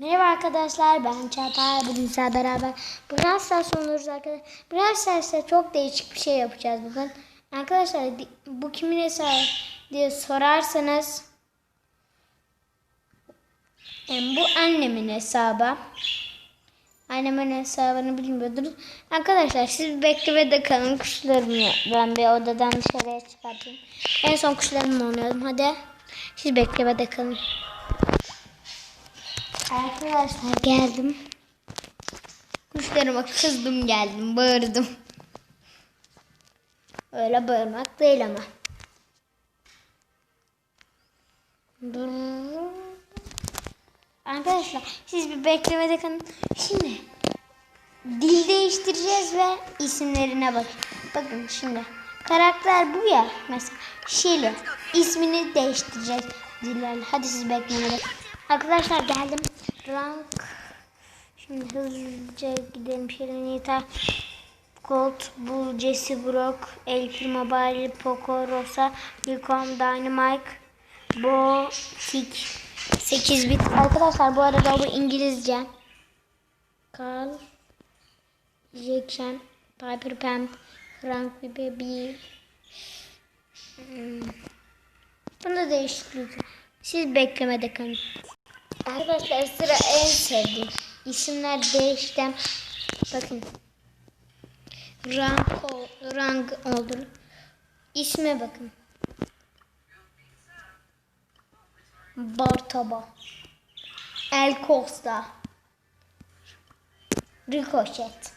Merhaba arkadaşlar ben Çağatay bugün sizlerle beraber Brawl Stars oynuyoruz arkadaşlar. Brawl Stars'ta çok değişik bir şey yapacağız bugün. Arkadaşlar bu kimin hesabı diye sorarsanız em, bu annemin hesabı. Annemin hesabını bilmiyordunuz. Arkadaşlar siz beklemede kalın kuşlarımı ben bir odadan dışarıya çıkartayım. En son kuşlarımla oynuyordum hadi. Siz beklemede kalın. Arkadaşlar geldim. Kuşlarıma kızdım geldim bağırdım. Öyle bağırmak değil ama. Arkadaşlar siz bir beklemede kalın. Şimdi dil değiştireceğiz ve isimlerine bakın. Bakın şimdi karakter bu ya mesela Shelly ismini değiştireceğiz dillerle. Hadi siz beklemede. Arkadaşlar geldim. Rank Şimdi hızlıca gidelim. Shelly Nita Gold, Bull, Jesse Brock, El Primo, Barley, Poco, Rosa, Yukon, Dynamite, Bo, Tik, 8 bit. Arkadaşlar bu arada bu İngilizce. Carl, Jackson, Piper Pan, Frank Baby. Hmm. Bunda değişiklik. Siz beklemede kalın. Arkadaşlar sıra en sevdiğim. İsimler değişti. Bakın. Rank, rank oldu. İsme bakın. Bartaba. El Costa. Ricochet.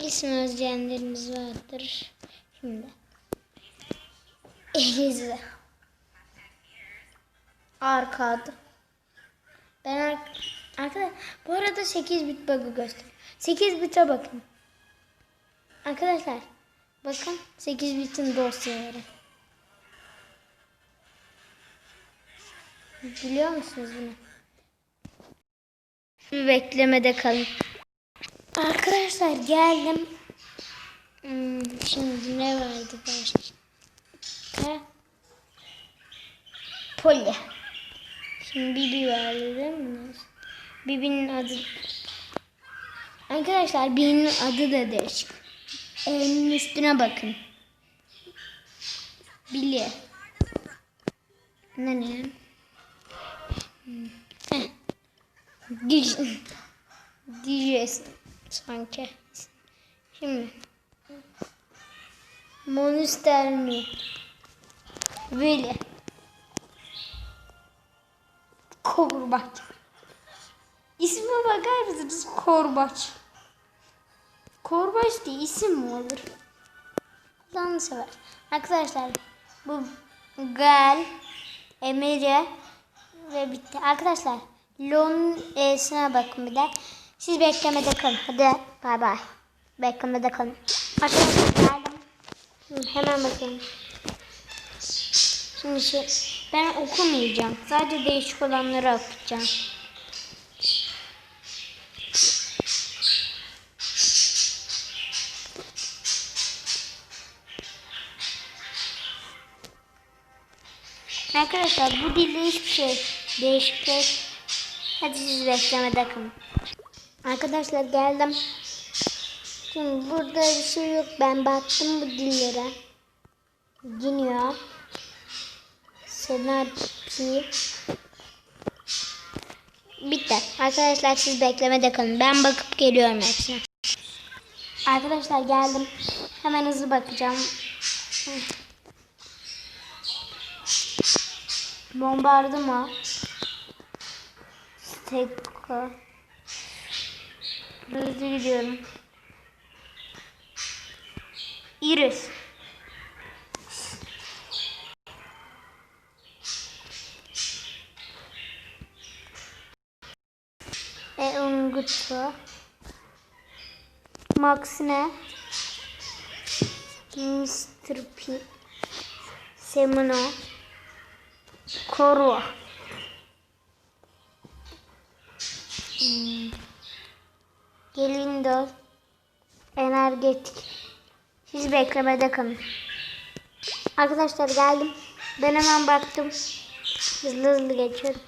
İsim özleyenleriniz vardır. Şimdi. Elize. Arkad. Ben ar arkadaşlar bu arada 8 bit bug'ı gösteriyor. 8 bit'e bakın. Arkadaşlar bakın 8 bitin dosyaları. Biliyor musunuz bunu? Bir beklemede kalın. Arkadaşlar geldim. Hmm, şimdi ne vardı başka? Poli. Şimdi Bibi vardı değil mi? Bibi'nin adı. Arkadaşlar Bibi'nin adı da değişik. Elinin üstüne bakın. Billy. Ne ne? Dijes sanki. Şimdi. Monster mi? Böyle. Korbaç. İsme bakar mısınız? Korbaç. Korbaç diye isim mi olur? Allah'ını sever. Arkadaşlar bu Gal, Emre ve bitti. Arkadaşlar Lon E'sine bakın bir de. Siz beklemede kalın. Hadi bay bay. Beklemede kalın. Arkadaşlar geldim. Hemen bakın. Şimdi şey, ben okumayacağım. Sadece değişik olanları okuyacağım. Arkadaşlar bu dilde hiçbir şey değişiklik. Hadi siz beklemede kalın. Arkadaşlar geldim. Şimdi burada bir şey yok. Ben baktım bu dillere. Giniyor. Senapi. Bitti. Arkadaşlar siz beklemede kalın. Ben bakıp geliyorum hepsine. Arkadaşlar geldim. Hemen hızlı bakacağım. Bombardıma. Steko. Hızlı gidiyorum. Iris. E Ungutu. Maxine. Mr. P. Semino. Korua. Hmm. Gelindo. Energetik. Siz beklemede kalın. Arkadaşlar geldim. Ben hemen baktım. Hızlı hızlı geçiyorum.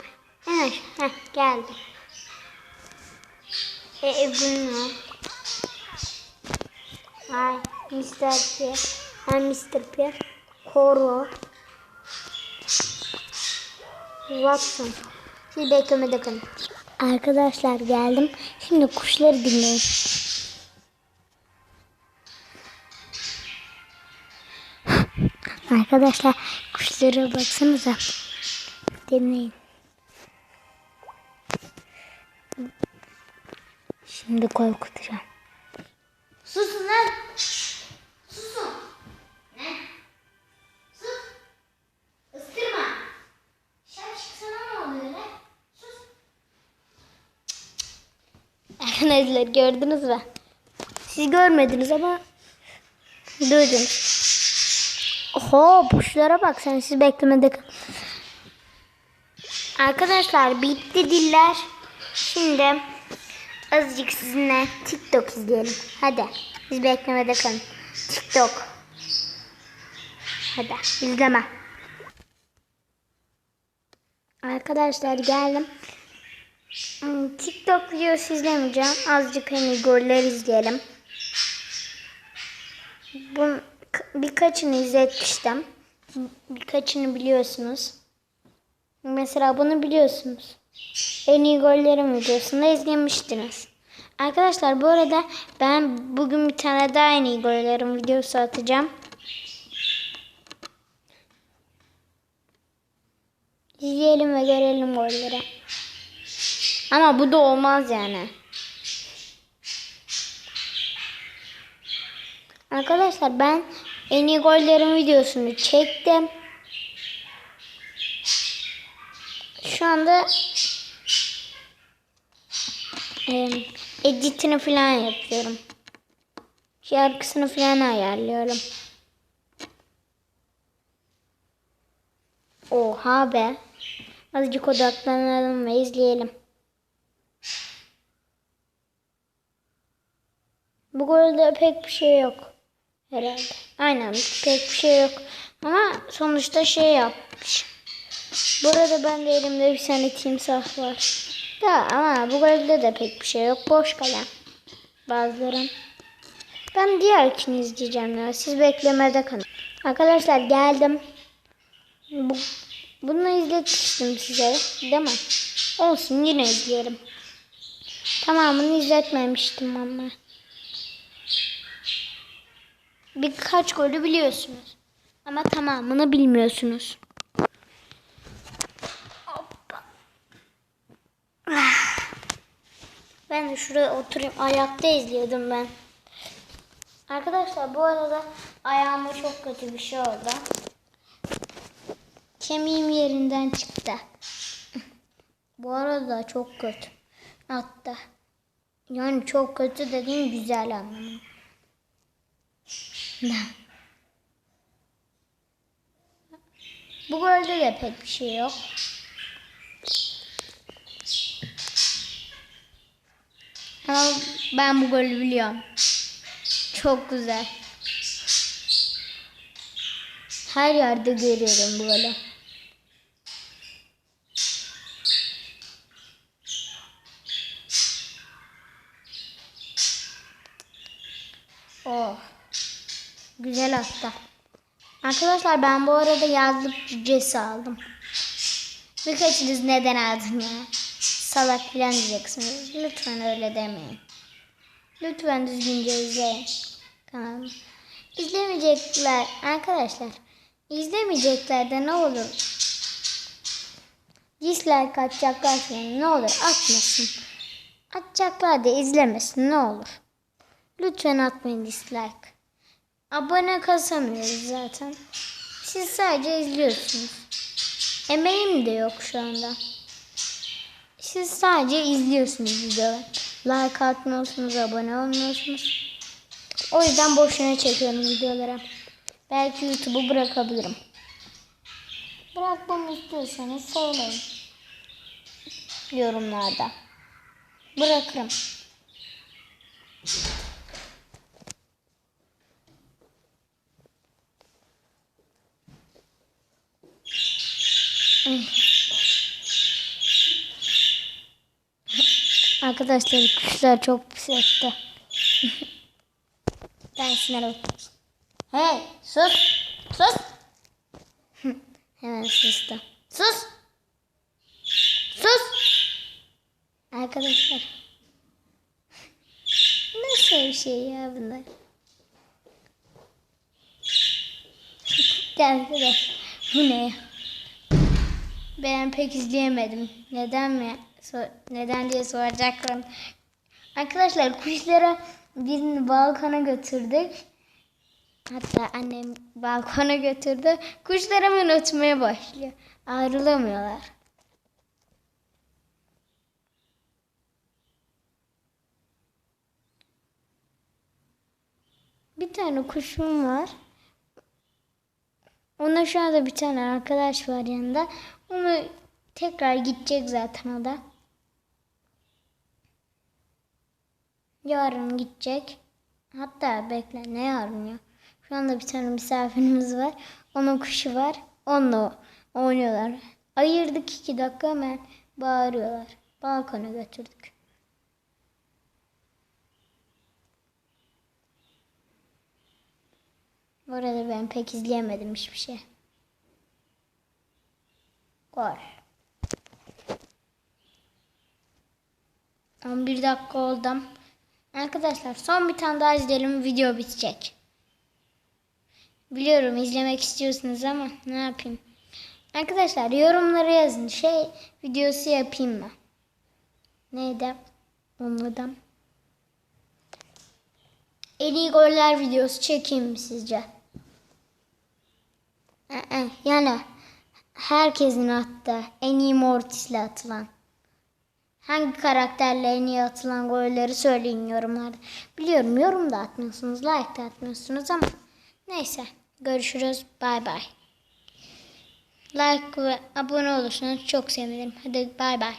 Evet, heh, geldi. E, e bunu Ay, Mr. P. Ben Mr. P. Koro. Watson. Siz beklemede kalın. Arkadaşlar geldim. Şimdi kuşları dinleyin. Arkadaşlar kuşlara baksanıza. Dinleyin. Şimdi korkutacağım. Susun lan. Susun. Ne? Sus. Istırma. Şapşık sana ne oluyor lan? Sus. Arkadaşlar gördünüz mü? Siz görmediniz ama duydunuz. Oho kuşlara bak sen siz beklemede kal- Arkadaşlar bitti diller. Şimdi azıcık sizinle TikTok izleyelim. Hadi biz beklemede kalın. TikTok. Hadi izleme. Arkadaşlar geldim. Hmm, TikTok videosu izlemeyeceğim. Azıcık hani goller izleyelim. Bu birkaçını izletmiştim. Birkaçını biliyorsunuz. Mesela bunu biliyorsunuz. En iyi gollerim videosunda izlemiştiniz. Arkadaşlar bu arada ben bugün bir tane daha en iyi gollerim videosu atacağım. İzleyelim ve görelim golleri. Ama bu da olmaz yani. Arkadaşlar ben en iyi gollerin videosunu çektim. Şu anda e, editini falan yapıyorum. Şarkısını falan ayarlıyorum. Oha be. Azıcık odaklanalım ve izleyelim. Bu golde pek bir şey yok. Herhalde. Aynen pek bir şey yok. Ama sonuçta şey yapmış. Bu arada ben de elimde bir tane timsah var. Da ama bu golde de pek bir şey yok. Boş kalem. Bazıları. Ben diğerkini izleyeceğim ya. Siz beklemede kalın. Arkadaşlar geldim. Bu, bunu izletmiştim size. Değil mi? Olsun yine izleyelim. Tamamını izletmemiştim ama. Birkaç golü biliyorsunuz. Ama tamamını bilmiyorsunuz. Ben de şuraya oturayım. Ayakta izliyordum ben. Arkadaşlar bu arada ayağıma çok kötü bir şey oldu. Kemiğim yerinden çıktı. Bu arada çok kötü. Hatta. Yani çok kötü dediğim güzel anlamı. Bu golde de pek bir şey yok. Ama ben bu golü biliyorum. Çok güzel. Her yerde görüyorum bu golü. Oh. Güzel hatta. Arkadaşlar ben bu arada yazlık cücesi aldım. Birkaçınız neden aldın ya? Salak filan diyeceksiniz. Lütfen öyle demeyin. Lütfen düzgünce izleyin kanalımı. İzlemeyecekler arkadaşlar. İzlemeyecekler de ne olur. Dislike atacaklar sonra ne olur atmasın. Atacaklar da izlemesin ne olur. Lütfen atmayın dislike. Abone kazanmıyoruz zaten. Siz sadece izliyorsunuz. Emeğim de yok şu anda. Siz sadece izliyorsunuz videoları. Like atmıyorsunuz, abone olmuyorsunuz. O yüzden boşuna çekiyorum videoları. Belki YouTube'u bırakabilirim. Bırakmamı istiyorsanız söyleyin. Yorumlarda. Bırakırım. Arkadaşlar kuşlar çok pis etti. ben oldum. Hey sus. Sus. Hemen sustu. Sus. Sus. Arkadaşlar. Nasıl bir şey ya bunlar? Arkadaşlar bu ne? Ben pek izleyemedim. Neden mi? Neden diye soracaklar. Arkadaşlar kuşlara birini balkona götürdük. Hatta annem balkona götürdü. Kuşlar hemen ötmeye başlıyor. Ayrılamıyorlar. Bir tane kuşum var. Ona şu anda bir tane arkadaş var yanında. Onu tekrar gidecek zaten o da. Yarın gidecek. Hatta bekle ne yarın ya. Şu anda bir tane misafirimiz var. Onun kuşu var. Onunla oynuyorlar. Ayırdık iki dakika hemen bağırıyorlar. Balkona götürdük. Bu arada ben pek izleyemedim hiçbir şey. Gol. 11 dakika oldu. Arkadaşlar son bir tane daha izleyelim video bitecek. Biliyorum izlemek istiyorsunuz ama ne yapayım. Arkadaşlar yorumlara yazın. Şey videosu yapayım mı? Neydi? Anladım. En iyi goller videosu çekeyim mi sizce? Ee, Yani herkesin attığı en iyi Mortis'le atılan. Hangi karakterle en iyi atılan golleri söyleyin yorumlarda. Biliyorum yorum da atmıyorsunuz, like de atmıyorsunuz ama neyse. Görüşürüz. Bay bay. Like ve abone olursanız çok sevinirim. Hadi bay bay.